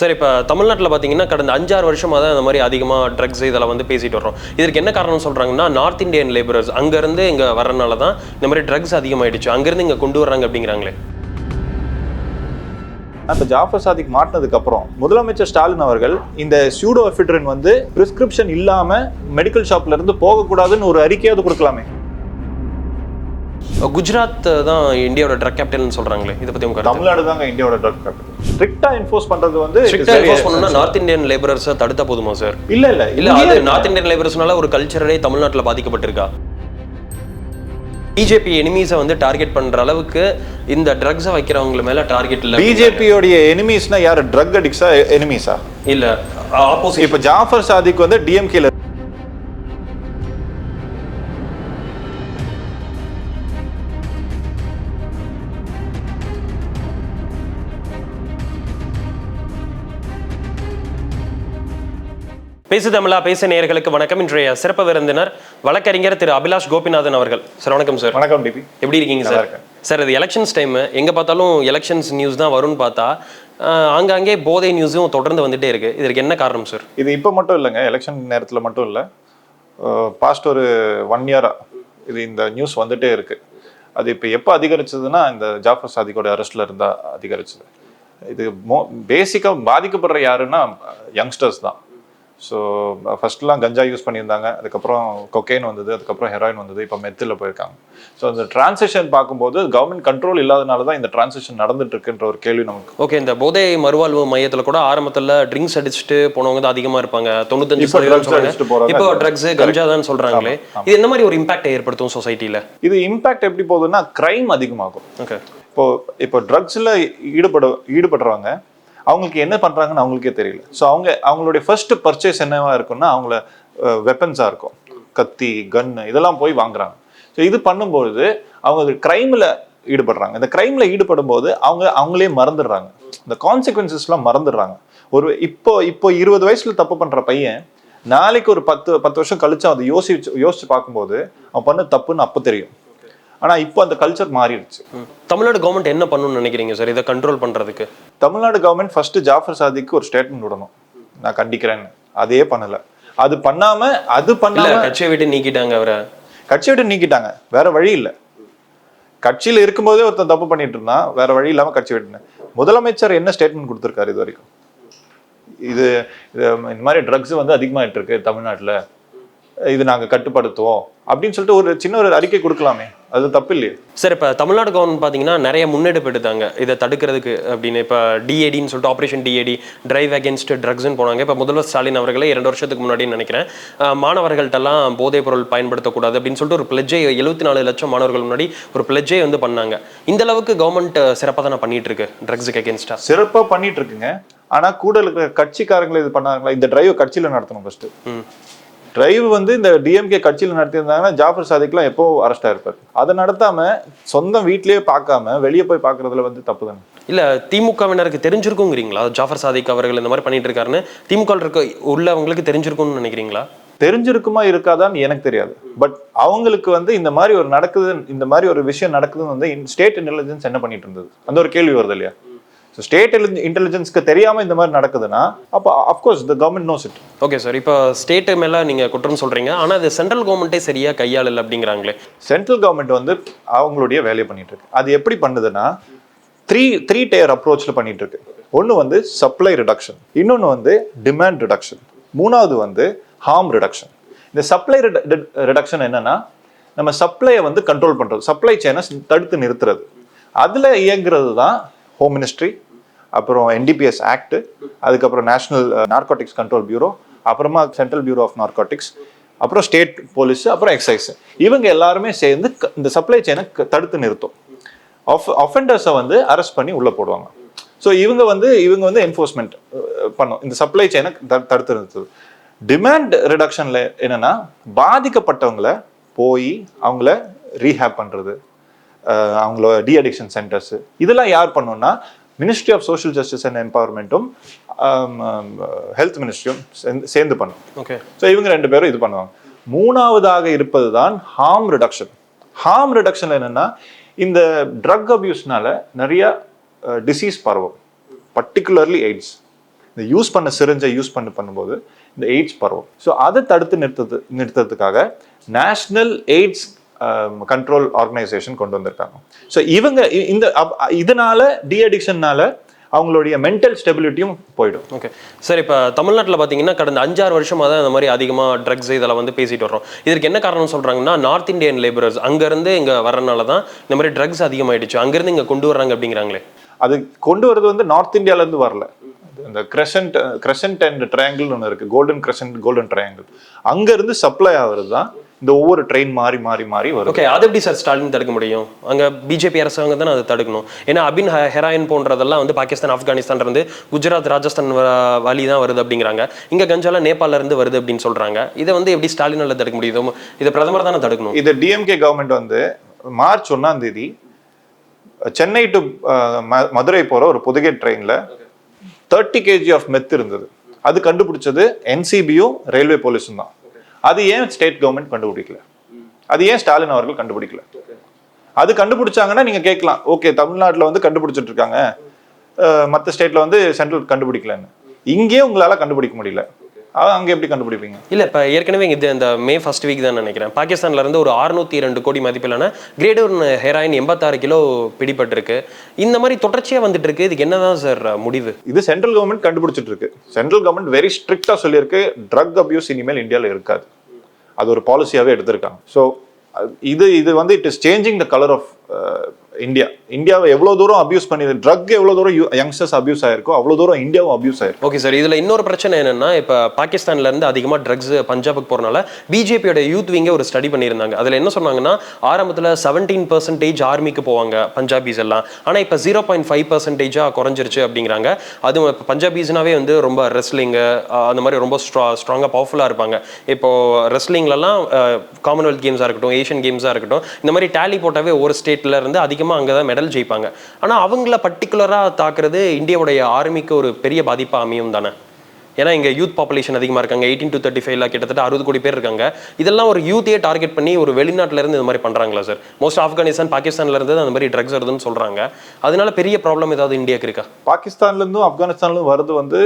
Sir இப்போ தமிழ்நாட்டில் பார்த்தீங்கன்னா கடந்த அஞ்சாறு வருஷமாக தான் இந்த மாதிரி அதிகமாக ட்ரக்ஸ் இதெல்லாம் வந்து பேசிட்டு வரோம் இதற்கு என்ன காரணம் சொல்கிறாங்கன்னா நார்த் இந்தியன் லேபரர்ஸ் அங்கேருந்து இங்கே வரனால தான் இந்த மாதிரி ட்ரக்ஸ் அதிகமாகிடுச்சு அங்கேருந்து இங்கே கொண்டு வர்றாங்க அப்படிங்கிறாங்களே. இப்போ ஜாஃபர் சாதிக் மாட்டினதுக்கப்புறம் முதலமைச்சர் ஸ்டாலின் அவர்கள் இந்த சூடோ எஃபிட்ரின் வந்து பிரிஸ்கிரிப்ஷன் இல்லாமல் மெடிக்கல் ஷாப்லேருந்து போகக்கூடாதுன்னு ஒரு அறிக்கையாவது கொடுக்கலாமே. குஜராத் தான் இந்தியாவோட ட்ரக் கேபிட்டல்னு சொல்கிறாங்களே இதை பற்றி உங்க தமிழ்நாடு தாங்க இந்தியாவோட ட்ரக் கேபிட்டல் ஸ்ட்ரிக்டா என்ஃபோர்ஸ் பண்றது வந்து ஸ்ட்ரிக்டாக என்ஃபோர்ஸ் பண்ணணும்னா நார்த் இந்தியன் லேபரர்ஸை தடுத்தா போதுமா சார் இல்ல இல்ல இல்ல அது. நார்த் இந்தியன் லேபர்ஸ்னால ஒரு கல்ச்சரே தமிழ்நாட்டில் பாதிக்கப்பட்டிருக்கா? பிஜேபி எனிமீஸை வந்து டார்கெட் பண்ற அளவுக்கு இந்த ட்ரக்ஸை வைக்கிறவங்க மேல டார்கெட் இல்ல பிஜேபியோடைய எனிமீஸ்னா யாரு? ட்ரக் அடிக்ஸா எனிமீஸா இல்ல ஆப்போசிட் இப்ப ஜாஃபர் சாதிக் வந்து டிஎம்கேல பேசு தமிழா பேச நேயர்களுக்கு வணக்கம். இன்றைய சிறப்பு விருந்தினர் வழக்கறிஞர் திரு அபிலாஷ் கோபிநாதன் அவர்கள். சார் வணக்கம் சார். வணக்கம் டிபி. எப்படி இருக்கீங்க சார். சார் இது எலெக்ஷன்ஸ் டைம் எங்க பார்த்தாலும் எலெக்ஷன்ஸ் நியூஸ் தான் வரும்னு பார்த்தா ஆங்காங்கே போதை நியூஸும் தொடர்ந்து வந்துட்டே இருக்கு. இதற்கு என்ன காரணம் சார்? இது இப்போ மட்டும் இல்லைங்க. எலெக்ஷன் நேரத்தில் மட்டும் இல்லை. பாஸ்ட் ஒரு ஒன் இயரா இது இந்த நியூஸ் வந்துட்டே இருக்கு. அது இப்போ எப்போ அதிகரிச்சதுன்னா இந்த ஜாஃபர் சாதிக்கோட அரெஸ்ட்ல இருந்தா அதிகரிச்சது. இது மோ பேசிக்காக பாதிக்கப்படுற யாருன்னா யங்ஸ்டர்ஸ் தான். ஸோ ஃபர்ஸ்ட்லாம் கஞ்சா யூஸ் பண்ணியிருந்தாங்க. அதுக்கப்புறம் கொக்கைன் வந்தது. அதுக்கப்புறம் ஹெராயின் வந்தது. இப்போ மெத்தில் போயிருக்காங்க. ஸோ இந்த டிரான்சிஷன் பார்க்கும்போது கவர்மெண்ட் கண்ட்ரோல் இல்லாதனால தான் இந்த டிரான்சிஷன் நடந்துட்டு இருக்குன்ற ஒரு கேள்வி நமக்கு ஓகே இந்த போதை மறுவாழ்வு மையத்துல கூட ஆரம்பத்துல ட்ரிங்க்ஸ் அடிச்சுட்டு போனவங்க தான் அதிகமா இருப்பாங்க. தொண்ணூத்தஞ்சு சதவீதம் இப்போ. ட்ரக்ஸ் கஞ்சா தான் சொல்றாங்களே. இது என்ன மாதிரி ஒரு இம்பாக்ட் ஏற்படுத்தும் சொசைட்டில இது இம்பாக்ட் எப்படி போகுதுன்னா கிரைம் அதிகமாகும். ஓகே இப்போ இப்போ ட்ரக்ஸில் ஈடுபட ஈடுபடுறவங்க அவங்களுக்கு என்ன பண்ணுறாங்கன்னு அவங்களுக்கே தெரியல. ஸோ அவங்க அவங்களுடைய ஃபர்ஸ்ட் பர்ச்சேஸ் என்னவா இருக்கும்னா அவங்கள வெப்பன்ஸாக இருக்கும். கத்தி கன்னு இதெல்லாம் போய் வாங்குறாங்க. ஸோ இது பண்ணும்பொழுது அவங்க கிரைமில் ஈடுபடுறாங்க. இந்த கிரைமில் ஈடுபடும் போது அவங்க அவங்களே மறந்துடுறாங்க. இந்த கான்சிக்வன்சஸ்லாம் மறந்துடுறாங்க. ஒரு இப்போ இப்போ இருபது வயசுல தப்பு பண்ணுற பையன் நாளைக்கு ஒரு பத்து பத்து வருஷம் கழிச்சு அதை யோசிச்சு யோசிச்சு பார்க்கும்போது அவன் பண்ண தப்புன்னு அப்போ தெரியும். ஆனால் இப்போ அந்த கல்ச்சர் மாறிடுச்சு. தமிழ்நாடு கவர்மெண்ட் என்ன பண்ணணும்னு நினைக்கிறீங்க சார் இதை கண்ட்ரோல் பண்றதுக்கு. தமிழ்நாடு கவர்மெண்ட் ஃபர்ஸ்ட் ஜாஃபர் சாதிக்கு ஒரு ஸ்டேட்மெண்ட் விடணும். நான் கண்டிக்கிறேன்னு. அதே பண்ணல. அது பண்ணாம அது பண்ணாம கட்சியை விட்டு நீக்கிட்டாங்க அவரை. கட்சியை விட்டு நீக்கிட்டாங்க. வேற வழி இல்ல. கட்சியில இருக்கும்போதே ஒருத்தன் தப்பு பண்ணிட்டு இருந்தான். வேற வழி இல்லாம கட்சி விட்டுனேன் முதலமைச்சர் என்ன ஸ்டேட்மெண்ட் கொடுத்திருக்காரு இது வரைக்கும்? இது இந்த மாதிரி ட்ரக்ஸ் வந்து அதிகமாயிட்டு இருக்கு தமிழ்நாட்டுல. இது நாங்க கட்டுப்படுத்துவோம். அப்படின்னு சொல்லிட்டு ஒரு சின்ன ஒரு அறிக்கை கொடுக்கலாமே. அது தப்பு இல்லையே சார் இப்போ தமிழ்நாடு கவர்மெண்ட் பார்த்தீங்கன்னா நிறைய முன்னெடுப்பு எடுத்தாங்க. இதை தடுக்கிறதுக்கு அப்படின்னு இப்போ டிஏடின்னு சொல்லிட்டு ஆப்ரேஷன் டிஏடி டிரைவ் அகேன்ஸ்ட் ட்ரக்ஸ்னு போனாங்க. இப்போ முதல்வர் ஸ்டாலின் அவர்களே இரண்டு வருஷத்துக்கு முன்னாடி நினைக்கிறேன். மாணவர்கள்ட்டெல்லாம் போதைப் பொருள் பயன்படுத்தக்கூடாது அப்படின்னு சொல்லிட்டு ஒரு பிளஜ்ஜை எழுபத்தி நாலு லட்சம் மாணவர்கள் முன்னாடி ஒரு பிளஜ்ஜை வந்து பண்ணாங்க. இந்த அளவுக்கு கவர்மெண்ட் சிறப்பாக தானே பண்ணிட்டு இருக்கு ட்ரக்ஸுக்கு அகேன்ஸ்டா சிறப்பா பண்ணிட்டு இருக்குங்க ஆனா கூட இருக்கிற கட்சிக்காரங்களை இது பண்ணாங்களா? இந்த டிரைவ் கட்சியில நடத்தணும் ஃபர்ஸ்ட் டிரைவ் வந்து இந்த டிஎம்கே கட்சியில் நடத்தியிருந்தாங்கன்னா ஜாஃபர் சாதிக்லாம் எப்போ அரெஸ்ட் ஆயிருப்பார்? அதை நடத்தாம சொந்தம் வீட்லயே பார்க்காம வெளியே போய் பார்க்கறதுல வந்து தப்பு தானே? இல்ல திமுகவினருக்கு தெரிஞ்சிருக்குங்கிறீங்களா? ஜாஃபர் சாதிக் அவர்கள் இந்த மாதிரி பண்ணிட்டு இருக்காருன்னு திமுக இருக்க உள்ளவங்களுக்கு தெரிஞ்சிருக்கும்னு நினைக்கிறீங்களா? தெரிஞ்சிருக்குமா இருக்காதான்னு எனக்கு தெரியாது. பட் அவங்களுக்கு வந்து இந்த மாதிரி ஒரு நடக்குது இந்த மாதிரி ஒரு விஷயம் நடக்குதுன்னு வந்து ஸ்டேட் இன்டெலிஜென்ஸ் என்ன பண்ணிட்டு இருந்தது? அந்த ஒரு கேள்வி வருது இல்லையா? ஸோ ஸ்டேட் இன்டெலிஜென்ஸ்க்கு தெரியாம இந்த மாதிரி நடக்குதுன்னா அப்போ of course the government knows it okay sir இப்போ ஸ்டேட் மேல நீங்க குற்றம் சொல்றீங்க. ஆனா அது சென்ட்ரல் கவர்மெண்ட்டே சரியா கையாளல அப்படிங்கிறாங்களே. சென்ட்ரல் கவர்மெண்ட் வந்து அவங்களுடைய வேலையை பண்ணிட்டு இருக்கு அது எப்படி பண்ணுதுன்னா த்ரீ த்ரீ டயர் அப்ரோச்சில் பண்ணிட்டு இருக்கு ஒன்று வந்து சப்ளை ரிடக்ஷன் இன்னொன்று வந்து டிமாண்ட் ரிடக்ஷன் மூணாவது வந்து ஹார்ம் ரிடக்ஷன் இந்த சப்ளை ரிடக்ஷன் என்னன்னா நம்ம சப்ளையை வந்து கண்ட்ரோல் பண்றது. சப்ளை செயினை தடுத்து நிறுத்துறது. அதுல இயங்குறது தான் ஹோம் மினிஸ்ட்ரி அப்புறம் என்டிபிஎஸ் ஆக்ட் அதுக்கப்புறம் நேஷனல் நார்கோட்டிக்ஸ் கண்ட்ரோல் பியூரோ அப்புறமா சென்ட்ரல் பியூரோ ஆஃப் நார்கோட்டிக்ஸ் அப்புறம் ஸ்டேட் போலீஸ் அப்புறம் எக்ஸைஸ் இவங்க எல்லாருமே சேர்ந்து இந்த சப்ளை செயினை தடுத்து நிறுத்தும். அஃபெண்டர்ஸை வந்து அரெஸ்ட் பண்ணி உள்ளே போடுவாங்க. ஸோ இவங்க வந்து இவங்க வந்து என்ஃபோர்ஸ்மெண்ட் uh, பண்ணும். இந்த சப்ளை செயினை தடுத்து நிறுத்துது. டிமாண்ட் ரிடக்ஷனில் என்னென்னா பாதிக்கப்பட்டவங்கள போய் அவங்கள ரீஹேப் பண்ணுறது அஹ் அவங்கள டி அடிக்ஷன் சென்டர்ஸ் இதெல்லாம் யார் பண்ணும்னா ministry of social justice and எம்பவர்மெண்ட்டும் health மினிஸ்ட்ரியும் சேர்ந்து பண்ணும். ஓகே ஸோ இவங்க ரெண்டு பேரும் இது பண்ணுவாங்க. மூணாவதாக இருப்பது தான் ஹார்ம் ரிடக்ஷன் ஹார்ம் ரிடக்ஷன் என்னன்னா இந்த ட்ரக் அபியூஸ்னால நிறைய டிசீஸ் பரவும். பர்டிகுலர்லி எய்ட்ஸ் இந்த யூஸ் பண்ண சிரிஞ்சை யூஸ் பண்ணி பண்ணும்போது இந்த எய்ட்ஸ் பரவும். ஸோ அதை தடுத்து நிறுத்தது நிறுத்தத்துக்காக நேஷ்னல் எய்ட்ஸ் கண்ட்ரோல் ஆர்கனைசேஷன் கொண்டு வந்திருக்காங்க. ஸோ இவங்க இந்த இதனால டி அடிக்ஷன்னால அவங்களுடைய மென்டல் ஸ்டெபிலிட்டியும் போயிடும். ஓகே சார் இப்போ தமிழ்நாட்டில் பார்த்தீங்கன்னா கடந்த அஞ்சாறு வருஷமாக தான் இந்த மாதிரி அதிகமாக ட்ரக்ஸ் இதெல்லாம் வந்து பேசிட்டு வரோம் இதற்கு என்ன காரணம் சொல்கிறாங்கன்னா நார்த் இந்தியன் லேபரர்ஸ் அங்கேருந்து இங்கே வரனால தான் இந்த மாதிரி ட்ரக்ஸ் அதிகமாயிடுச்சு. அங்கேருந்து இங்கே கொண்டு வர்றாங்க அப்படிங்கிறாங்களே. அது கொண்டு வரது வந்து நார்த் இந்தியால இருந்து வரல. இந்த கிரசன்ட் கிரசன்ட் அண்ட் ட்ரையாங்கிள் ஒன்று இருக்கு. கோல்டன் கிரசன்ட் கோல்டன் ட்ரையாங்கிள் அங்க இருந்து சப்ளை ஆகுறது தான் இந்த ஒவ்வொரு ட்ரெயின் மாறி மாறி மாறி வருது. ஓகே அது எப்படி சார் ஸ்டாலின் தடுக்க முடியும்? அங்கே பிஜேபி அரசாங்கம் தானே அதை தடுக்கணும்? ஏன்னா அபின் ஹெராயின் போன்றதெல்லாம் வந்து பாகிஸ்தான் ஆப்கானிஸ்தான் இருந்து குஜராத் ராஜஸ்தான் வழி தான் வருது அப்படிங்கிறாங்க. இங்கே கஞ்சாலாம் நேபாளில இருந்து வருது அப்படின்னு சொல்றாங்க. இதை வந்து எப்படி ஸ்டாலினால தடுக்க முடியுது? இதை பிரதமர் தானே தடுக்கணும்? இது டிஎம்கே கவர்மெண்ட் வந்து மார்ச் ஒன்னாம் தேதி சென்னை டு மதுரை போற ஒரு புதுகை ட்ரெயின்ல தேர்ட்டி கேஜி ஆஃப் மெத் இருந்தது. அது கண்டுபிடிச்சது என்சிபியும் ரயில்வே போலீஸும் தான். அது ஏன் ஸ்டேட் கவர்மெண்ட் கண்டுபிடிக்கல? அது ஏன் ஸ்டாலின் அவர்கள் கண்டுபிடிக்கல? அது கண்டுபிடிச்சாங்கன்னா நீங்க கேட்கலாம் ஓகே தமிழ்நாட்டில் வந்து கண்டுபிடிச்சிட்டு இருக்காங்க. மற்ற ஸ்டேட்ல வந்து சென்ட்ரல் கண்டுபிடிக்கலன்னு. இங்கேயே உங்களால கண்டுபிடிக்க முடியல. அங்க எப்படி கண்டுபிடிப்பீங்க? இல்ல இப்ப ஏற்கனவே இது இந்த மே ஃபர்ஸ்ட் வீக் தான் நினைக்கிறேன். பாகிஸ்தான்ல இருந்து ஒரு 602 இரண்டு கோடி மதிப்பிலான கிரேட் ஒன் ஹெராயின் எண்பத்தாறு கிலோ பிடிபட்டிருக்கு. இந்த மாதிரி தொடர்ச்சியா வந்துட்டு இருக்கு இதுக்கு என்னதான் சார் முடிவு? இது சென்ட்ரல் கவர்மெண்ட் கண்டுபிடிச்சிட்டு இருக்கு சென்ட்ரல் கவர்மெண்ட் வெரி ஸ்ட்ரிக்டா சொல்லியிருக்கு. ட்ரக் அபியூஸ் இனிமேல் இந்தியாவில் இருக்காது. அது ஒரு பாலிசியாவே எடுத்திருக்காங்க. ஸோ இது இது வந்து it is changing the colour of India இந்தியாவை எவ்வளோ தூரம் அபியூஸ் பண்ணி ட்ரக் எவ்வளோ தூரம் யங்ஸ்டர்ஸ் அபியூஸ் ஆயிருக்கோ அவ்வளோ தூரம் இந்தியாவும் அபியூஸ் ஆயிருக்கும். ஓகே சார் இதில் இன்னொரு பிரச்சனை என்னன்னா இப்போ பாகிஸ்தான்ல இருந்து அதிகமா ட்ரக்ஸ் பஞ்சாபுக்கு போகிறனால பிஜேபியோட யூத் விங்க ஒரு ஸ்டடி பண்ணியிருந்தாங்க. அதில் என்ன சொன்னாங்கன்னா ஆரம்பத்தில் செவன்டீன் பர்சன்டேஜ் ஆர்மிக்கு போவாங்க பஞ்சாபிஸ் எல்லாம். ஆனால் இப்போ ஜீரோ பாயிண்ட் ஃபைவ் பர்சன்டேஜாக குறைஞ்சிருச்சு அப்படிங்கிறாங்க. அதுவும் இப்போ பஞ்சாபிஸ்னாவே வந்து ரொம்ப ரெஸ்லிங்கு அந்த மாதிரி ரொம்ப ஸ்ட்ரா ஸ்ட்ராங்காக பவர்ஃபுல்லாக இருப்பாங்க. இப்போ ரெஸ்லிங்லலாம் காமன்வெல்த் கேம்ஸாக இருக்கட்டும் ஏஷியன் கேம்ஸாக இருக்கட்டும் இந்த மாதிரி டேலி போட்டாவே ஒரு ஸ்டேட்ல இருந்து அதிகமாக அங்கே தான் மெடல் ஜெயிப்பாங்க. ஆனால் அவங்கள பர்டிகுலராக தாக்குறது இந்தியாவுடைய ஆர்மிக்கு ஒரு பெரிய பாதிப்பாக அமையும் தானே? ஏன்னா இங்கே யூத் பாப்புலேஷன் அதிகமாக இருக்காங்க. எயிட்டீன் டு தேர்ட்டி ஃபைவ்ல கிட்டத்தட்ட அறுபது கோடி பேர் இருக்காங்க. இதெல்லாம் ஒரு யூத்தையே டார்கெட் பண்ணி ஒரு வெளிநாட்டுல இருந்து இந்த மாதிரி பண்ணுறாங்களா சார் மோஸ்ட் ஆப்கானிஸ்தான் பாகிஸ்தான்ல இருந்து அந்த மாதிரி ட்ரக்ஸ் வருதுன்னு சொல்கிறாங்க அதனால பெரிய ப்ராப்ளம் ஏதாவது இந்தியாவுக்கு இருக்கா? பாகிஸ்தான்ல இருந்தும் ஆப்கானிஸ்தான்ல வர்றது வந்து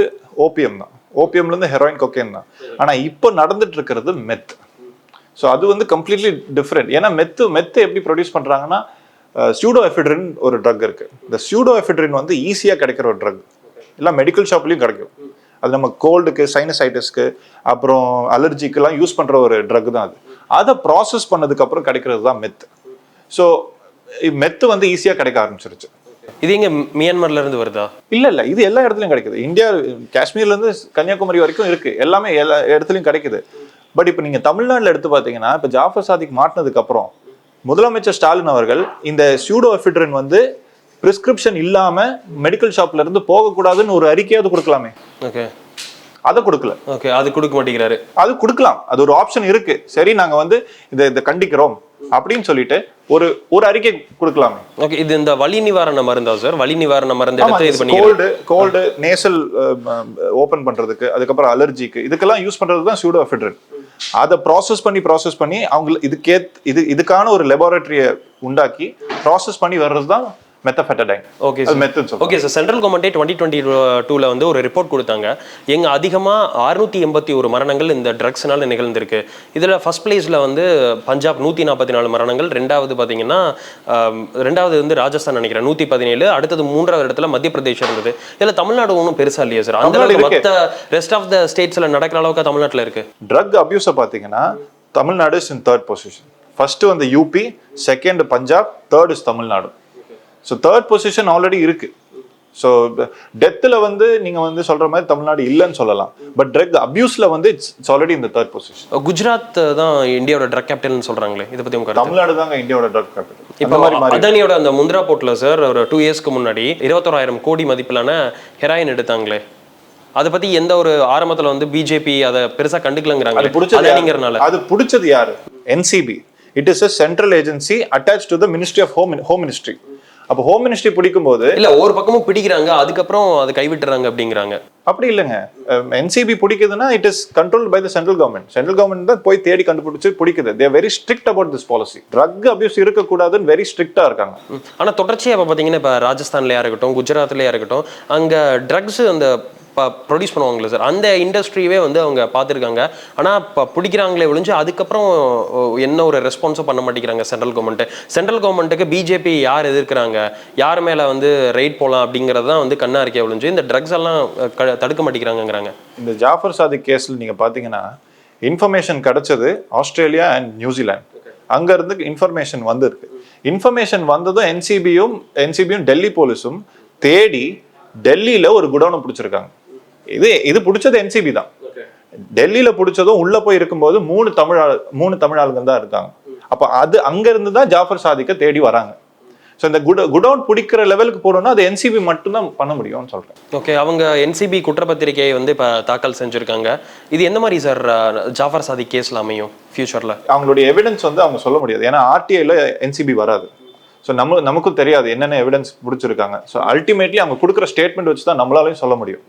ஓபிஎம் தான். ஓபிஎம்ல இருந்து ஹெரோயின் கொக்கைன் தான். ஆனா இப்போ நடந்துட்டு இருக்கிறது மெத் ஸோ அது வந்து கம்ப்ளீட்லி டிஃப்ரெண்ட் ஏன்னா மெத்து மெத்து எப்படி ப்ரொடியூஸ் பண்றாங்கன்னா சியூடோ எஃபிட்ரின் ஒரு ட்ரக் இருக்கு. இந்த சியூடோ எஃபிட்ரின் வந்து ஈஸியா கிடைக்கிற ஒரு ட்ரக் எல்லாம் மெடிக்கல் ஷாப்லயும் கிடைக்கும். அது நம்ம கோல்டுக்கு சைனசைட்டிஸ்க்கு அப்புறம் அலர்ஜிக்கெல்லாம் யூஸ் பண்ற ஒரு ட்ரக் தான் அது. அதை ப்ராசஸ் பண்ணதுக்கு அப்புறம் கிடைக்கிறது தான் மெத் ஸோ மெத்து வந்து ஈஸியா கிடைக்க ஆரம்பிச்சிருச்சு. இது எங்க மியான்மர்ல இருந்து வருதா? இல்ல இல்ல. இது எல்லா இடத்துலயும் கிடைக்குது. இந்தியா காஷ்மீர்ல இருந்து கன்னியாகுமரி வரைக்கும் இருக்கு. எல்லாமே எல்லா இடத்துலயும் கிடைக்குது. பட் இப்போ நீங்க தமிழ்நாட்டுல எடுத்து பாத்தீங்கன்னா இப்ப ஜாஃபர் சாதிக் மாட்டினதுக்கு அப்புறம் முதலமைச்சர் ஸ்டாலின் அவர்கள் இந்த சூடோ எஃபிட்ரின் வந்து பிரிஸ்கிரிப்ஷன் இல்லாம மெடிக்கல் ஷாப்ல இருந்து போகக்கூடாதுன்னு ஒரு அறிக்கையாவது கொடுக்கலாமே. ஓகே அதை கொடுக்கல. ஓகே அது கொடுக்க மாட்டேங்கிறாரு. அது கொடுக்கலாம். அது ஒரு ஆப்ஷன் இருக்கு. சரி நாங்க வந்து இதை இதை கண்டிக்கிறோம் அப்படின்னு சொல்லிட்டு ஒரு ஒரு அறிக்கை கொடுக்கலாமே. ஓகே இது இந்த வலி நிவாரண மருந்தா சார் வலி நிவாரண மருந்து எடுத்து இது பண்ணி கோல்டு கோல்டு நேசல் ஓபன் பண்றதுக்கு அதுக்கப்புறம் அலர்ஜிக்கு இதுக்கெல்லாம் யூஸ் பண்றது தான் சூடோ அதை ப்ராசஸ் பண்ணி ப்ராசஸ் பண்ணி அவங்க இதுக்கே இது இதுக்கான ஒரு லெபார்டரியை உண்டாக்கி ப்ராசஸ் பண்ணி வர்றது தான் மெத்தஃபெட்டடைன் ஓகே மெத்தட் சொல்லுவாங்க. ஓகே சார் சென்ட்ரல் கவர்மெண்ட்டே டுவெண்ட்டி டுவெண்ட்டி டூவில் வந்து ஒரு ரிப்போர்ட் கொடுத்தாங்க. எங்க அதிகமாக அறுநூத்தி எண்பத்தி ஒரு மரணங்கள் இந்த ட்ரக்ஸ்னால நிகழ்ந்திருக்கு. இதில் ஃபர்ஸ்ட் பிளேஸில் வந்து பஞ்சாப் நூற்றி நாற்பத்தி நாலு மரணங்கள். ரெண்டாவது பார்த்தீங்கன்னா ரெண்டாவது வந்து ராஜஸ்தான் நினைக்கிறேன். நூற்றி பதினேழு. அடுத்தது மூன்றாவது இடத்துல மத்திய பிரதேசம் இருந்தது. இதில் தமிழ்நாடு ஒன்றும் பெருசா இல்லையா சார் அந்த அளவுக்கு மற்ற ரெஸ்ட் ஆஃப் த ஸ்டேட்ஸில் நடக்கிற அளவுக்கு தமிழ்நாட்டில் இருக்கு. ட்ரக் அபியூஸை பார்த்தீங்கன்னா Tamil Nadu is in third position first வந்து UP second Punjab third is Tamil Nadu. So third position already இருக்கு. ஸோ டெத்தில் வந்து நீங்க வந்து சொல்ற மாதிரி தமிழ்நாடு இல்லைன்னு சொல்லலாம். பட் ட்ரக் அபியூஸ்ல வந்து இட்ஸ் இட்ஸ் ஆல்ரெடி இந்த தேர்ட் பொசிஷன் குஜராத் தான் இந்தியாவோட ட்ரக் கேபிட்டல்னு சொல்றாங்களே இதை பத்தி உங்க? தமிழ்நாடு தாங்க இந்தியாவோட ட்ரக் கேபிட்டல் இப்போ அதானியோட அந்த முந்திரா போர்ட்ல சார் ஒரு டூ இயர்ஸ்க்கு முன்னாடி இருபத்தோராயிரம் கோடி மதிப்பிலான ஹெராயின் எடுத்தாங்களே. அதை பத்தி எந்த ஒரு ஆரம்பத்துல வந்து பிஜேபி அதை பெருசா கண்டுக்கலங்கிறாங்க அது பிடிச்சது அதானிங்கிறனால யாரு? அது பிடிச்சது யாரு? NCB it is a central agency attach to the ministry of home home ministry அப்போ ஹோம் மினிஸ்ட்ரி பிடிக்கும் போது இல்ல ஒரு பக்கமும் பிடிக்கிறாங்க அதுக்கப்புறம் அதை கைவிட்டுறாங்க அப்படிங்கிறாங்க. அப்படி இல்லைங்க. NCB பிடிக்குதுன்னா it is control by the central government central government தான் போய் தேடி கண்டுபிடிச்சு பிடிக்குது. They very strict about this policy drug abuse இருக்கக்கூடாதுன்னு வெரி ஸ்ட்ரிக்டா இருக்காங்க. ஆனா தொடர்ச்சியா இப்ப பாத்தீங்கன்னா இப்ப ராஜஸ்தான்லயா இருக்கட்டும் குஜராத்லயா இருக்கட்டும் அங்க ட்ரக்ஸ் அந்த ப்ரொடியூஸ் பண்ணுவாங்களே சார் அந்த இண்டஸ்ட்ரியவே வந்து அவங்க பார்த்துருக்காங்க. ஆனால் இப்போ பிடிக்கிறாங்களே ஒழிஞ்சு அதுக்கப்புறம் ஓ, என்ன ஒரு ரெஸ்பான்ஸும் பண்ண மாட்டேங்கிறாங்க சென்ட்ரல் கவர்மெண்ட்டு சென்ட்ரல் கவர்மெண்ட்டுக்கு பிஜேபி யார் எதிர்க்கிறாங்க? யார் மேலே வந்து ரைட் போகலாம் அப்படிங்கிறது தான் வந்து கண்ணா இருக்கே ஒழிஞ்சு இந்த ட்ரக்ஸ் எல்லாம் க- தடுக்க மாட்டேங்கிறாங்கங்கிறாங்க. இந்த ஜாஃபர் சாதிக் கேஸில் நீங்கள் பார்த்தீங்கன்னா இன்ஃபர்மேஷன் கிடைச்சது ஆஸ்திரேலியா அண்ட் நியூசிலாந்து அங்கேருந்து இன்ஃபர்மேஷன் வந்திருக்கு. இன்ஃபர்மேஷன் வந்ததும் என்சிபியும் என்சிபியும் டெல்லி போலீஸும் தேடி டெல்லியில் ஒரு குடோனை பிடிச்சிருக்காங்க. இது இது பிடிச்சது என்சிபி தான். டெல்லியில பிடிச்சதும் உள்ள போய் இருக்கும்போது மூணு தமிழ் ஆளு- மூணு தமிழ் ஆளுங்க தான் இருக்காங்க. அப்ப அது அங்க இருந்து தான் ஜாஃபர் சாதிக்க தேடி வராங்க. ஸோ இந்த குட குடோன் பிடிக்கிற லெவலுக்கு போறோம்னா அது என்சிபி மட்டும்தான் பண்ண முடியும்னு சொல்றேன். ஓகே அவங்க என்சிபி குற்றப்பத்திரிகையை வந்து இப்போ தாக்கல் செஞ்சுருக்காங்க. இது எந்த மாதிரி சார் ஜாஃபர் சாதிக் கேஸில் அமையும் ஃபியூச்சரில் அவங்களுடைய எவிடன்ஸ் வந்து அவங்க சொல்ல முடியாது. ஏன்னா ஆர்டிஐல என்சிபி வராது. ஸோ நம்ம நமக்கும் தெரியாது என்னென்ன எவிடன்ஸ் பிடிச்சிருக்காங்க. ஸோ அல்டிமேட்லி அவங்க கொடுக்குற ஸ்டேட்மெண்ட் வச்சு தான் நம்மளாலையும் சொல்ல முடியும்.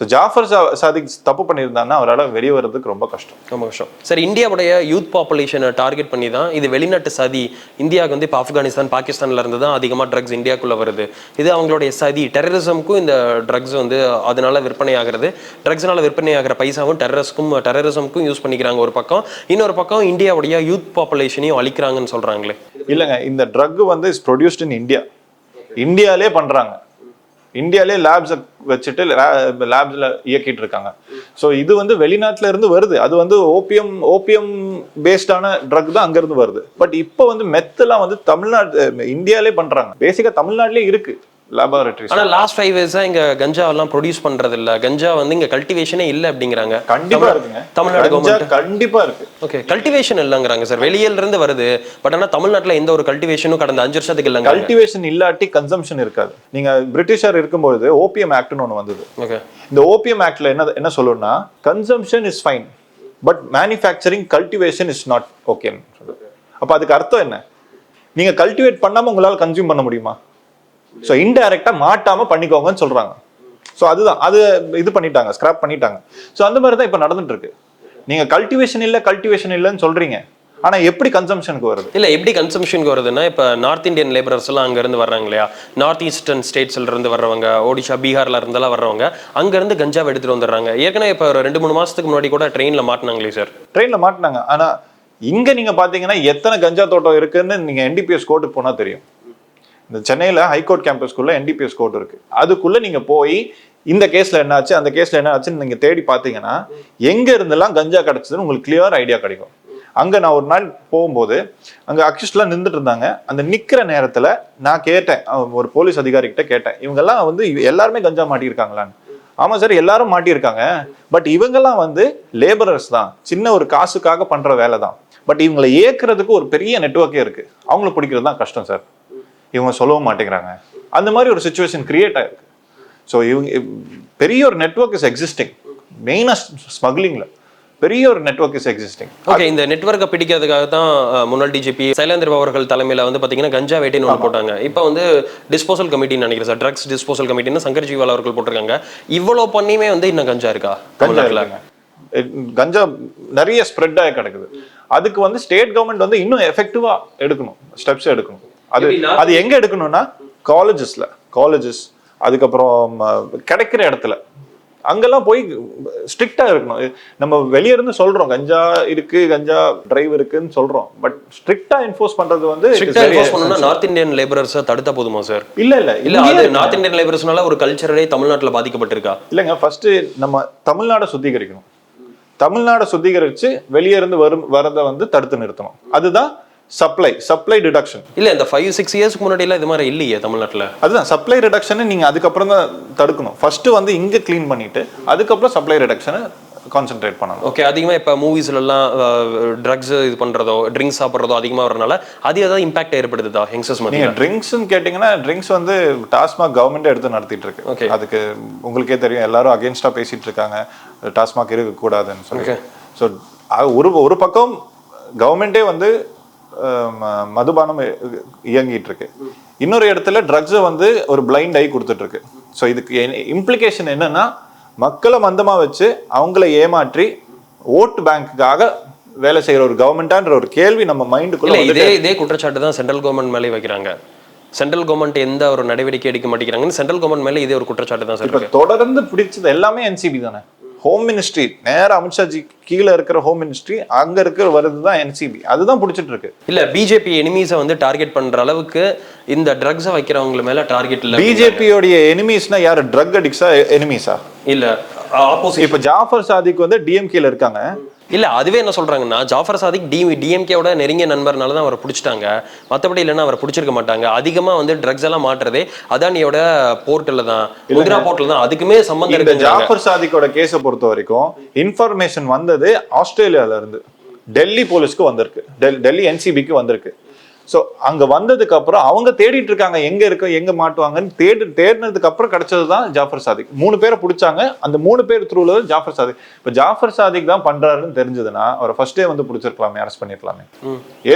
ஸோ ஜாஃபர் சாதிக் தப்பு பண்ணியிருந்தாங்கன்னா அவரால் வெளியே வர்றதுக்கு ரொம்ப கஷ்டம். ரொம்ப கஷ்டம். சார் இந்தியாவுடைய யூத் பாப்புலேஷனை டார்கெட் பண்ணி தான் இது வெளிநாட்டு சதி. இந்தியாவுக்கு வந்து இப்போ ஆப்கானிஸ்தான் பாகிஸ்தான்ல இருந்து தான் அதிகமாக ட்ரக்ஸ் இந்தியாக்குள்ள வருது. இது அவங்களுடைய சதி. டெரரிசமுக்கும் இந்த ட்ரக்ஸ் வந்து அதனால விற்பனை ஆகிறது. ட்ரக்ஸ்னால விற்பனை ஆகிற பைசாவும் டெரரிஸ்க்கும் டெரரிசமுக்கும் யூஸ் பண்ணிக்கிறாங்க ஒரு பக்கம். இன்னொரு பக்கம் இந்தியாவுடைய யூத் பாப்புலேஷனையும் அழிக்கிறாங்கன்னு சொல்றாங்களே. இல்லைங்க இந்த ட்ரக் வந்து இஸ் ப்ரொடியூஸ்ட் இன் இந்தியா இந்தியாலே பண்றாங்க. இந்தியாலே லேப்ஸை வச்சுட்டு லேப்ஸில் இயக்கிட்டு இருக்காங்க ஸோ இது வந்து வெளிநாட்டுல இருந்து வருது. அது வந்து ஓபியம் ஓபியம் பேஸ்டான ட்ரக் தான் அங்கேருந்து வருது. பட் இப்போ வந்து மெத்தெல்லாம் வந்து தமிழ்நாடு இந்தியாலே பண்றாங்க. பேசிக்காக தமிழ்நாட்டிலே இருக்கு. லேபார்டரிஸ் ஆனா லாஸ்ட் ஃபைவ் இயர்ஸா இங்க கஞ்சா எல்லாம் ப்ரொடியூஸ் பண்றது இல்ல கஞ்சா வந்து இங்க கல்டிவேஷனே இல்ல அப்படிங்கிறாங்க. கண்டிப்பா இருக்குங்க. தமிழ்நாடு கவர்மெண்ட் கண்டிப்பா இருக்கு. ஓகே கல்டிவேஷன் இல்லைங்கிறாங்க சார் வெளியில இருந்து வருது. பட் ஆனா தமிழ்நாட்டுல எந்த ஒரு கல்டிவேஷனும் கடந்த அஞ்சு வருஷத்துக்கு இல்லைங்க கல்டிவேஷன் இல்லாட்டி கன்சம்ஷன் இருக்காது. நீங்க பிரிட்டிஷார் இருக்கும்போது ஓபிஎம் ஆக்ட்னு ஒன்று வந்தது. ஓகே இந்த ஓபிஎம் ஆக்ட்ல என்ன என்ன சொல்லணும்னா consumption is fine but manufacturing cultivation is not okay அப்ப அதுக்கு அர்த்தம் என்ன? நீங்க கல்டிவேட் பண்ணாம உங்களால கன்சியூம் பண்ண முடியுமா? ஸோ இன்டைரக்டா மாட்டாம பண்ணிக்கோங்கன்னு சொல்றாங்க. ஸோ அதுதான். அது இது பண்ணிட்டாங்க. ஸ்கிராப் பண்ணிட்டாங்க. ஸோ அந்த மாதிரி தான் இப்போ நடந்துட்டு இருக்கு நீங்க கல்டிவேஷன் இல்ல கல்டிவேஷன் இல்லைன்னு சொல்றீங்க. ஆனா எப்படி கன்சம்ஷனுக்கு வருது? இல்ல எப்படி கன்சம்ஷனுக்கு வருதுன்னா இப்ப நார்த் இந்தியன் லேபரர்ஸ் எல்லாம் அங்க இருந்து வர்றாங்க இல்லையா? நார்த் ஈஸ்டர்ன் ஸ்டேட்ஸ்ல இருந்து வர்றவங்க ஒடிஷா பீகார்ல இருந்தெல்லாம் வர்றவங்க அங்க இருந்து கஞ்சாவை எடுத்துட்டு வந்துடுறாங்க. ஏற்கனவே இப்ப ஒரு ரெண்டு மூணு மாசத்துக்கு முன்னாடி கூட ட்ரெயின்ல மாட்டினாங்களே சார் ட்ரெயின்ல மாட்டினாங்க. ஆனா இங்க நீங்க பாத்தீங்கன்னா எத்தனை கஞ்சா தோட்டம் இருக்குன்னு நீங்க என்டிபிஎஸ் கோர்ட்டுக்கு போனா தெரியும். இந்த சென்னையில் ஹைகோர்ட் கேம்பஸ்க்குள்ள என்டிபிஎஸ் கோர்ட் இருக்கு. அதுக்குள்ள நீங்க போய் இந்த கேஸ்ல என்னாச்சு அந்த கேஸ்ல என்ன ஆச்சுன்னு நீங்க தேடி பார்த்தீங்கன்னா எங்க இருந்தெல்லாம் கஞ்சா கிடைச்சதுன்னு உங்களுக்கு கிளியர் ஐடியா கிடைக்கும். அங்க நான் ஒரு நாள் போகும்போது அங்க அக்யூஸ்ட்லாம் நின்றுட்டு இருந்தாங்க. அந்த நிக்கிற நேரத்துல நான் கேட்டேன். ஒரு போலீஸ் அதிகாரிகிட்ட கேட்டேன். இவங்கெல்லாம் வந்து எல்லாருமே கஞ்சா மாட்டியிருக்காங்களான்னு. ஆமா சார் எல்லாரும் மாட்டியிருக்காங்க. பட் இவங்கெல்லாம் வந்து லேபரர்ஸ் தான். சின்ன ஒரு காசுக்காக பண்ற வேலை தான். பட் இவங்களை ஏக்குறதுக்கு ஒரு பெரிய நெட்வொர்க்கே இருக்கு. அவங்கள பிடிக்கிறது தான் கஷ்டம் சார் இவங்க சொல்லவும் மாட்டேங்கிறாங்க. அந்த மாதிரி ஒரு சுச்சுவேஷன் கிரியேட் ஆயிருக்கு. ஸோ இவங்க பெரிய ஒரு நெட்வொர்க் இஸ் எக்ஸிஸ்டிங் மெயினாக ஸ்மக்லிங்ல பெரிய ஒரு நெட்வொர்க் இஸ் எக்ஸிஸ்டிங் ஓகே இந்த நெட்வொர்க்கை பிடிக்கிறதுக்காக தான் முன்னாள் டிஜிபி சைலேந்திர அவர்கள் தலைமையில வந்து பாத்தீங்கன்னா கஞ்சா வேட்டைன்னு ஒன்று போட்டாங்க. இப்போ வந்து டிஸ்போசல் கமிட்டின்னு நினைக்கிறேன் சார் ட்ரக்ஸ் டிஸ்போசல் கமிட்டின்னு சங்கர் ஜிவால் அவர்கள் போட்டிருக்காங்க. இவ்வளோ பண்ணியுமே வந்து இன்னும் கஞ்சா இருக்கா? கஞ்சா இல்லைங்க கஞ்சா நிறைய ஸ்ப்ரெட் ஆகி கிடக்குது. அதுக்கு வந்து ஸ்டேட் கவர்மெண்ட் வந்து இன்னும் எஃபெக்டிவா எடுக்கணும். ஸ்டெப்ஸ் எடுக்கணும். அது? அது எங்க எடுக்கணும்னா காலேஜஸ்ல காலேஜஸ் அதுக்கப்புறம் கிடைக்கிற இடத்துல. அங்கெல்லாம் போய் ஸ்ட்ரிக்டா இருக்கணும். நம்ம வெளிய இருந்து சொல்றோம். கஞ்சா இருக்கு கஞ்சா டிரைவ் இருக்குன்னு சொல்றோம். பட் ஸ்ட்ரிக்டா என்ஃபோர்ஸ் பண்றது வந்து என்ஃபோர்ஸ் பண்ணணும்னா நார்த் இந்தியன் லேபரர்ஸை தடுத்தா போதுமா சார் இல்ல இல்ல. இல்ல அது. நார்த் இந்தியன் லேபரர்ஸ்னால ஒரு கல்ச்சரே தமிழ்நாட்டுல பாதிக்கப்பட்டிருக்கா? இல்லைங்க ஃபர்ஸ்ட் நம்ம தமிழ்நாடை சுத்திகரிக்கணும். தமிழ்நாடை சுத்திகரிச்சு வெளியே இருந்து வரும் வரதை வந்து தடுத்து நிறுத்தணும். அதுதான் சப்ளை சப்ளை டிடக்ஷன் இல்ல இந்த ஃபைவ் சிக்ஸ் இயர்ஸ்க்கு முன்னாடி எல்லாம் இது மாதிரி இல்லையே தமிழ்நாட்டுல. அதுதான் சப்ளை ரிடக்ஷனை நீங்க அதுக்கப்புறம் தான் தடுக்கணும். ஃபர்ஸ்ட் வந்து இங்க க்ளீன் பண்ணிட்டு அதுக்கப்புறம் சப்ளை ரிடக்ஷனை கான்சென்ட்ரேட் பண்ணணும். ஓகே அதிகமா இப்ப மூவிஸ்ல எல்லாம் ட்ரக்ஸ் இது பண்றதோ ட்ரிங்க்ஸ் சாப்பிட்றதோ அதிகமா வரனால அது ஏதாவது இம்பாக்ட் ஏற்படுத்துதா யங்ஸ்டர்ஸ் நீங்க மத்தியில ட்ரிங்க்ஸ்னு கேட்டிங்கன்னா ட்ரிங்க்ஸ் வந்து டாஸ்மாக் கவர்மெண்ட் எடுத்து நடத்திட்டு. இருக்கு. அதுக்கு உங்களுக்கே தெரியும் எல்லாரும் அகேன்ஸ்டா பேசிட்டு இருக்காங்க. டாஸ்மாக் இருக்கக்கூடாதுன்னு சொல்லி. ஸோ ஒரு ஒரு பக்கம் கவர்மெண்ட்டே வந்து மதுபானம் இயங்கிட்டு இருக்கு இன்னொரு இடத்துல ட்ரக்ஸை வந்து ஒரு பிளைண்ட் ஐ கொடுத்துட்டு இருக்கு ஸோ இதுக்கு இம்ப்ளிகேஷன் என்னன்னா மக்களை மந்தமா வச்சு அவங்கள ஏமாற்றி ஓட்டு பேங்க்குக்காக வேலை செய்யற ஒரு கவர்மெண்டான்ற ஒரு கேள்வி நம்ம மைண்டுக்குள்ள இதே இதே குற்றச்சாட்டு தான் சென்ட்ரல் கவர்மெண்ட் மேலே வைக்கிறாங்க. சென்ட்ரல் கவர்மெண்ட் எந்த ஒரு நடவடிக்கை எடுக்க மாட்டேங்கிறாங்கன்னு சென்ட்ரல் கவர்மெண்ட் மேல இதே ஒரு குற்றச்சாட்டு தான் சார் தொடர்ந்து பிடிச்சது எல்லாமே என்சிபி தானே? ஹோம் மினிஸ்ட்ரி நேரா அமித்ஷாஜி கீழே இருக்கிற ஹோம் மினிஸ்ட்ரி அங்க இருக்கிற வருது தான் என்சிபி அதுதான் பிடிச்சிட்டு இருக்கு. இல்ல பிஜேபி எனிமீஸை வந்து டார்கெட் பண்ற அளவுக்கு இந்த ட்ரக்ஸை வைக்கிறவங்க மேல டார்கெட் இல்ல பிஜேபியோடைய எனிமீஸ்னா யாரு? ட்ரக் அடிக்ஸா எனிமீஸா இல்ல ஆப்போசிட் இப்ப ஜாஃபர் சாதிக் வந்து டிஎம்கேல இருக்காங்க. இல்ல அதுவே என்ன சொல்றாங்கன்னா ஜாஃபர் சாதிக் டி டிஎம்கேவோட நெருங்கிய நண்பர்னால தான் அவரை பிடிச்சிட்டாங்க. மத்தபடி இல்லைன்னா அவரை பிடிச்சிருக்க மாட்டாங்க. அதிகமா வந்து ட்ரக்ஸ் எல்லாம் மாட்டுறதே அதானியோட போர்ட்டில் தான். முத்ரா போர்ட்டில் தான். அதுக்குமே சம்பந்தம் இந்த இருக்குங்க ஜாஃபர் சாதிக்கோட கேஸை பொறுத்த வரைக்கும் இன்ஃபர்மேஷன் வந்தது ஆஸ்திரேலியால இருந்து. டெல்லி போலீஸ்க்கு வந்திருக்கு. டெல்- டெல்லி என்சிபிக்கு வந்திருக்கு. ஸோ அங்க வந்ததுக்கு அப்புறம் அவங்க தேடிட்டு இருக்காங்க. எங்க இருக்க எங்க மாட்டுவாங்கன்னு தேடி தேடினதுக்கு அப்புறம் கிடைச்சது தான் ஜாஃபர் சாதிக். மூணு பேரை பிடிச்சாங்க. அந்த மூணு பேர் தான் ஜாஃபர் சாதிக். இப்போ ஜாஃபர் சாதிக் தான் பண்றாருன்னு தெரிஞ்சதுன்னா அவரை ஃபர்ஸ்டே வந்து பிடிச்சிருக்கலாமே அரெஸ்ட் பண்ணிருக்கலாமே.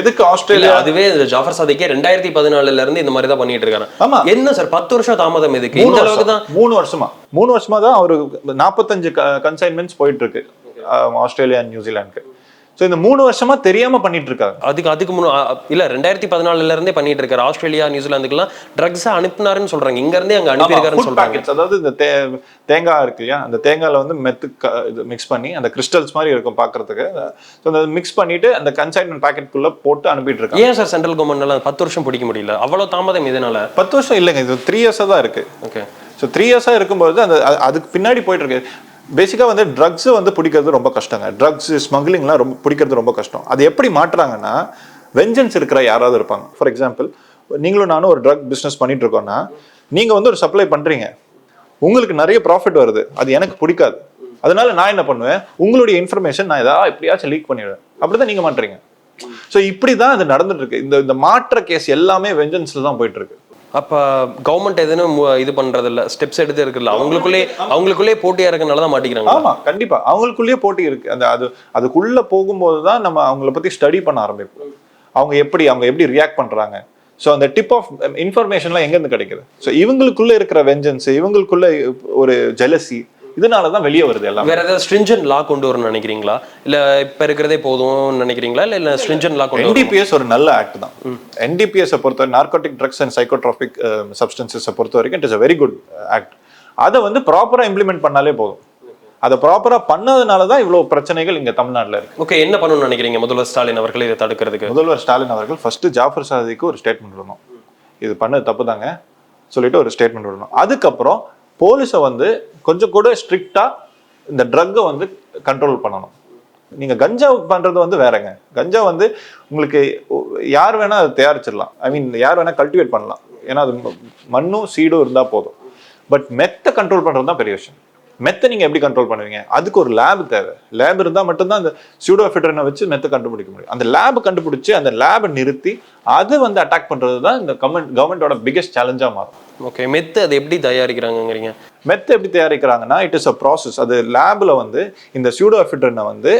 எதுக்கு ஆஸ்திரேலியா அதுவே ஜாஃபர் சாதிக்கே ரெண்டாயிரத்தி பதினாலுல இருந்து இந்த மாதிரி தான் பண்ணிட்டு இருக்காங்க. ஆமா. என்ன சார் பத்து வருஷம் தாமதம் எதுக்கு மூணு இந்த அளவுக்கு தான்? மூணு வருஷமா. மூணு வருஷமா தான் அவரு நாற்பத்தஞ்சு கன்சைன்மெண்ட்ஸ் போயிட்டு இருக்கு. ஆஸ்திரேலியா நியூசிலாந்துக்கு. ஸோ இந்த மூணு வருஷமா தெரியாம பண்ணிட்டு இருக்காங்க அதுக்கு அதுக்கு முன்னு அ, இல்ல ரெண்டாயிரத்தி பதினாலுல இருந்தே பண்ணிட்டு இருக்காரு ஆஸ்திரேலியா நியூசிலாந்துக்குலாம் ட்ரக்ஸ் அனுப்புனாருன்னு சொல்றாங்க. இங்க இருந்தே அங்க அனுப்பியிருக்காருன்னு சொல்றாங்க. அதாவது இந்த தே- தேங்காய் இருக்கு இல்லையா? அந்த தேங்காயில வந்து மெத்து இது மிக்ஸ் பண்ணி அந்த கிறிஸ்டல்ஸ் மாதிரி இருக்கும் பார்க்கிறதுக்கு ஸோ அந்த மிக்ஸ் பண்ணிட்டு அந்த கன்சைன்மெண்ட் பாக்கெட்டுக்குள்ள போட்டு அனுப்பிட்டு இருக்காங்க ஏன் சார் சென்ட்ரல் கவர்மெண்ட்னால பத்து வருஷம் பிடிக்க முடியல? அவ்வளவு தாமதம் இதனால பத்து வருஷம் இல்லைங்க இது த்ரீ இயர்ஸாக தான் இருக்கு. ஓகே ஸோ த்ரீ இயர்ஸாக இருக்கும்போது அந்த அது- அதுக்கு பின்னாடி போயிட்டு இருக்கு பேசிக்காக வந்து ட்ரக்ஸு வந்து பிடிக்கிறது ரொம்ப கஷ்டங்க. ட்ரக்ஸ் ஸ்மக்லிங்லாம் ரொம்ப பிடிக்கிறது ரொம்ப கஷ்டம். அது எப்படி மாட்டுறாங்கன்னா வெஞ்சன்ஸ் இருக்கிற யாராவது இருப்பாங்க. ஃபார் எக்ஸாம்பிள் நீங்களும் நானும் ஒரு ட்ரக் பிஸ்னஸ் பண்ணிட்டு இருக்கோம்னா நீங்கள் வந்து ஒரு சப்ளை பண்ணுறீங்க உங்களுக்கு நிறைய ப்ராஃபிட் வருது. அது எனக்கு பிடிக்காது. அதனால நான் என்ன பண்ணுவேன்? உங்களுடைய இன்ஃபர்மேஷன் நான் ஏதாவது எப்படியாச்சும் லீக் பண்ணிடுவேன். அப்படிதான் நீங்கள் மாட்டுறீங்க ஸோ இப்படி தான் அது நடந்துட்டு இருக்கு. இந்த இந்த மாற்ற கேஸ் எல்லாமே வெஞ்சன்ஸில் தான் போயிட்டு இருக்கு. அப்ப கவர்மெண்ட் எதுவும் இது பண்றது இல்ல ஸ்டெப்ஸ் எடுத்து இருக்குல்ல. அவங்களுக்குள்ளே அவங்களுக்குள்ளே போட்டியா இருக்கனால தான் மாட்டிக்கிறாங்க. ஆமா கண்டிப்பா. அவங்களுக்குள்ளேயே போட்டி இருக்கு. அந்த அது அதுக்குள்ள போகும்போது தான் நம்ம அவங்கள பத்தி ஸ்டடி பண்ண ஆரம்பிப்போம். அவங்க எப்படி அவங்க எப்படி ரியாக்ட் பண்றாங்க. ஸோ அந்த டிப் ஆஃப் இன்ஃபர்மேஷன்லாம் எங்கேருந்து கிடைக்குது? ஸோ இவங்களுக்குள்ள இருக்கிற வெஞ்சன்ஸ் இவங்களுக்குள்ள ஒரு ஜெலசி இதனால தான் வெளியே வருது எல்லாமே. வேற ஏதாவது ஸ்ட்ரிஞ்சன் லா கொண்டு வரணும்னு நினைக்கிறீங்களா? இல்ல இப்ப இருக்கிறதே போதும்னு நினைக்கிறீங்களா? இல்ல இல்ல ஸ்ட்ரிஞ்சன் லா கொண்டு வரணும்? என்டிபிஎஸ் ஒரு நல்ல ஆக்ட் தான். என்டிபிஎஸ் பொறுத்த நார்கோட்டிக் ட்ரக்ஸ் அண்ட் சைக்கோட்ராபிக் சப்ஸ்டன்சஸை பொறுத்த வரைக்கும் it is a very good act அதை வந்து ப்ராப்பரா இம்ப்ளிமெண்ட் பண்ணாலே போதும். அதை ப்ராப்பரா பண்ணதுனால தான் இவ்வளவு பிரச்சனைகள் இங்க தமிழ்நாட்டுல இருக்கு. ஓகே என்ன பண்ணணும்னு நினைக்கிறீங்க? முதல்வர் ஸ்டாலின் அவர்கள் இதை தடுக்கிறதுக்கு. முதல்வர் ஸ்டாலின் அவர்கள் ஃபர்ஸ்ட் ஜாஃபர் சாதிக்கு ஒரு ஸ்டேட்மெண்ட் விடணும். இது பண்ணது தப்பு தாங்க சொல்லிட்டு ஒரு ஸ்டேட்மெண்ட் விடணும். அதுக்கப்புறம் போலீஸை வந்து கொஞ்சம் கூட ஸ்ட்ரிக்டாக இந்த ட்ரக்கை வந்து கண்ட்ரோல் பண்ணணும். நீங்கள் கஞ்சா பண்ணுறது வந்து வேறங்க. கஞ்சா வந்து உங்களுக்கு யார் வேணால் அதை தயாரிச்சிடலாம். ஐ மீன் யார் வேணால் கல்டிவேட் பண்ணலாம். ஏன்னா அது ம- மண்ணும் சீடும் இருந்தால் போதும். பட் மெத்தை கண்ட்ரோல் பண்ணுறது தான் பெரிய விஷயம். மெத்தை நீங்க எப்படி கண்ட்ரோல் பண்ணுவீங்க? அதுக்கு ஒரு லேப் தேவை. லேப் இருந்தா மட்டும்தான் அந்த சூடோஃபிட்ரனை வச்சு மெத்தை கண்டுபிடிக்க முடியும். அந்த லேப் கண்டுபிடிச்சு அந்த லேபை நிறுத்தி அதை வந்து அட்டாக் பண்றது தான் இந்த கவர்மெண்ட் கவர்மெண்டோட பிகெஸ்ட் சேலஞ்சா மாறும். ஓகே மெத்து அது எப்படி தயாரிக்கிறாங்கங்கிறீங்க? மெத்தை எப்படி தயாரிக்கிறாங்கன்னா இட் இஸ் அ ப்ராசஸ் அது லேப்ல வந்து இந்த சூடோஃபிட்ரனை வந்து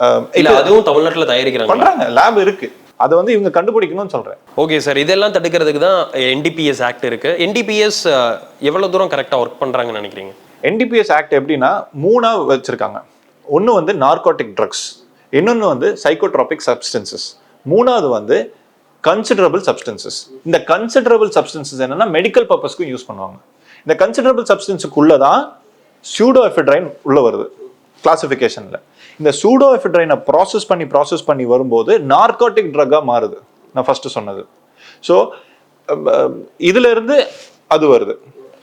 அஹ், இல்ல அதுவும் தமிழ்நாட்டுல தயாரிக்கிறாங்க. பண்றாங்க. லேப் இருக்கு. அதை வந்து இவங்க கண்டுபிடிக்கணும்னு சொல்றேன். ஓகே சார் இதெல்லாம் தடுக்கிறதுக்கு தான் என்டிபிஎஸ் ஆக்ட் இருக்கு. என்டிபிஎஸ் எவ்வளவு தூரம் கரெக்டா ஒர்க் பண்றாங்கன்னு நினைக்கிறீங்க? என்டிபிஎஸ் ஆக்ட் எப்படின்னா மூணாக வச்சுருக்காங்க. ஒன்று வந்து நார்கோட்டிக் ட்ரக்ஸ் இன்னொன்று வந்து சைக்கோட்ராபிக் சப்ஸ்டன்சஸ் மூணாவது வந்து கன்சிடரபிள் சப்ஸ்டன்சஸ் இந்த கன்சிடரபிள் சப்ஸ்டன்சஸ் என்னென்னா மெடிக்கல் பர்பஸ்க்கும் யூஸ் பண்ணுவாங்க. இந்த கன்சிடரபிள் சப்ஸ்டன்ஸுக்குள்ளே தான் சூடோ எஃபிட்ரைன் உள்ளே வருது கிளாசிஃபிகேஷன்ல இந்த சூடோ எஃபிட்ரைனை ப்ராசஸ் பண்ணி ப்ராசஸ் பண்ணி வரும்போது நார்கோட்டிக் ட்ரக்காக மாறுது. நான் ஃபஸ்ட்டு சொன்னது. ஸோ இதுலேருந்து அது வருது.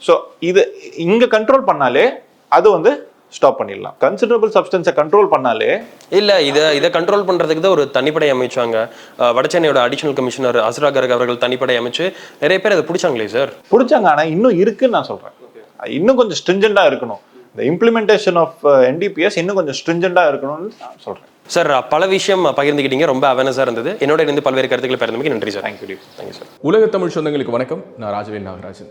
ஸோ இது இங்க கண்ட்ரோல் பண்ணாலே அது வந்து ஸ்டாப் பண்ணிடலாம். கன்சிடரபிள் சப்ஸ்டன்ஸை கண்ட்ரோல் பண்ணாலே இல்ல இத இதை கண்ட்ரோல் பண்றதுக்கு தான் ஒரு தனிப்படை அமைச்சாங்க. அஹ், வடசென்னையோட அடிஷனல் கமிஷனர் அசுரா கர்க் அவர்கள் தனிப்படை அமைச்சு நிறைய பேர் அதை பிடிச்சாங்களே சார் பிடிச்சாங்க ஆனா இன்னும் இருக்குன்னு நான் சொல்றேன். இன்னும் கொஞ்சம் ஸ்ட்ரிஞ்சண்டா இருக்கணும். இந்த இம்ப்ளிமெண்டேஷன் ஆஃப் என்டிபிஎஸ் இன்னும் கொஞ்சம் ஸ்ட்ரிஞ்சண்டா இருக்கணும்னு நான் சொல்றேன். சார் பல விஷயம் பகிர்ந்துக்கிட்டீங்க ரொம்ப அவேர்னஸாக இருந்தது. என்னோட இருந்து பல்வேறு கருத்துக்களை பகிர்ந்தமைக்கு நன்றி சார் தேங்க்யூ தேங்க்யூ சார் உலக தமிழ் சொந்தங்களுக்கு வணக்கம். நான் ராஜவேல் நாகராஜன்.